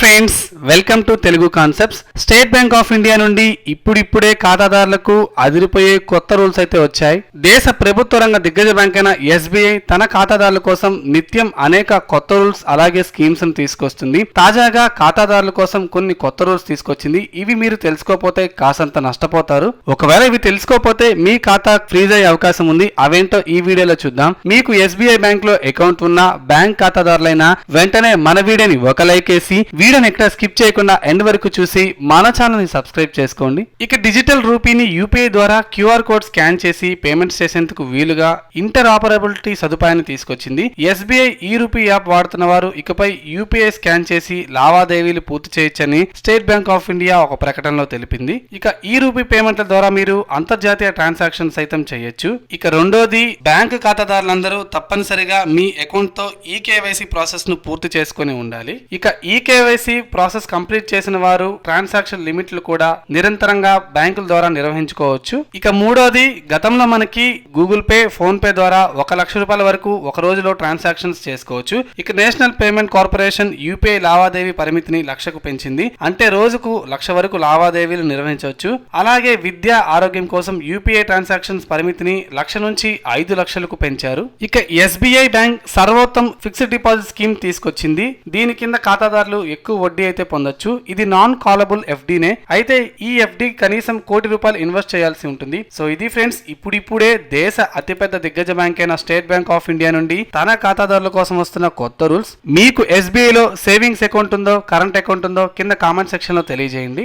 Friends welcome to Telugu concepts state bank of India నుండి ఇప్పుడిప్పుడే ఖాతాదారులకు అదిరిపోయే కొత్త రూల్స్ అయితే వచ్చాయి. దేశ ప్రభుత్వ రంగ దిగ్గజ బ్యాంక్ అయిన ఎస్బీఐ తన ఖాతాదారుల కోసం నిత్యం అనేక కొత్త రూల్స్ అలాగే స్కీమ్స్ను తీసుకొస్తుంది. తాజాగా ఖాతాదారుల కోసం కొన్ని కొత్త రూల్స్ తీసుకొచ్చింది. ఇవి మీరు తెలుసుకోపోతే కాసంత నష్టపోతారు. ఒకవేళ ఇవి తెలుసుకోపోతే మీ ఖాతా ఫ్రీజ్ అయ్యే అవకాశం ఉంది. అవేంటో ఈ వీడియోలో చూద్దాం. మీకు ఎస్బీఐ బ్యాంక్లో అకౌంట్ ఉన్న బ్యాంక్ ఖాతాదారులైనా వెంటనే మన వీడియోని ఒక లైక్ వేసి వీడియోని ఎక్కడ స్కిప్ చేయకుండా ఎండ్ వరకు చూసి మన ఛానల్ని సబ్స్క్రైబ్ చేసుకోండి. ఇక డిజిటల్ రూపీని యూపీఐ ద్వారా క్యూఆర్ కోడ్ స్కాన్ చేసి పేమెంట్స్ చేసేందుకు వీలుగా ఇంటర్ ఆపరబిలిటీ సదుపాయాన్ని తీసుకొచ్చింది. ఎస్బీఐ ఈ రూపీ యాప్ వాడుతున్న వారు ఇకపై యూపీఐ స్కాన్ చేసి లావాదేవీలు పూర్తి చేయొచ్చని స్టేట్ బ్యాంక్ ఆఫ్ ఇండియా ఒక ప్రకటనలో తెలిపింది. ఇక ఈ రూపీ పేమెంట్ల ద్వారా మీరు అంతర్జాతీయ ట్రాన్సాక్షన్ సైతం చేయొచ్చు. ఇక రెండోది బ్యాంక్ ఖాతాదారులందరూ తప్పనిసరిగా మీ అకౌంట్తో ఈ కేవైసీ ప్రాసెస్ను పూర్తి చేసుకుని ఉండాలి. ఇక ఈ కేవైసీ ప్రాసెస్ కంప్లీట్ చేసిన వారు ట్రాన్సాక్షన్ లిమిట్లు కూడా నిరంతరంగా బ్యాంకుల ద్వారా నిర్వహించుకోవచ్చు. ఇక మూడోది గతంలో మనకి గూగుల్ పే ఫోన్ పే ద్వారా ఒక లక్ష రూపాయల వరకు ఒక రోజులో ట్రాన్సాక్షన్స్ చేసుకోవచ్చు. ఇక నేషనల్ పేమెంట్ కార్పొరేషన్ యూపీఐ లావాదేవీ పరిమితిని లక్షకు పెంచింది. అంటే రోజుకు లక్ష వరకు లావాదేవీలు నిర్వహించవచ్చు. అలాగే విద్య ఆరోగ్యం కోసం యూపీఐ ట్రాన్సాక్షన్స్ పరిమితిని లక్ష నుంచి ఐదు లక్షలకు పెంచారు. ఇక SBI bank Sarvottam fixed deposit scheme తీసుకొచ్చింది. దీని కింద ఖాతాదారులు ఎక్కువ వడ్డీ అయితే పొందొచ్చు. ఇది నాన్ కాలబుల్ ఎఫ్డీనే అయితే ఈ ఎఫ్డీ కనీసం కోటి రూపాయలు ఇన్వెస్ట్ చేయాల్సి ఉంటుంది. సో ఇది ఫ్రెండ్స్ ఇప్పుడిప్పుడే దేశ అతిపెద్ద దిగ్గజ బ్యాంక్ అయిన స్టేట్ బ్యాంక్ ఆఫ్ ఇండియా నుండి తన ఖాతాదారుల కోసం వస్తున్న కొత్త రూల్స్ మీకు ఎస్బీఐలో సేవింగ్స్ అకౌంట్ ఉందో కరెంట్ అకౌంట్ ఉందో కింద కామెంట్ సెక్షన్లో తెలియజేయండి.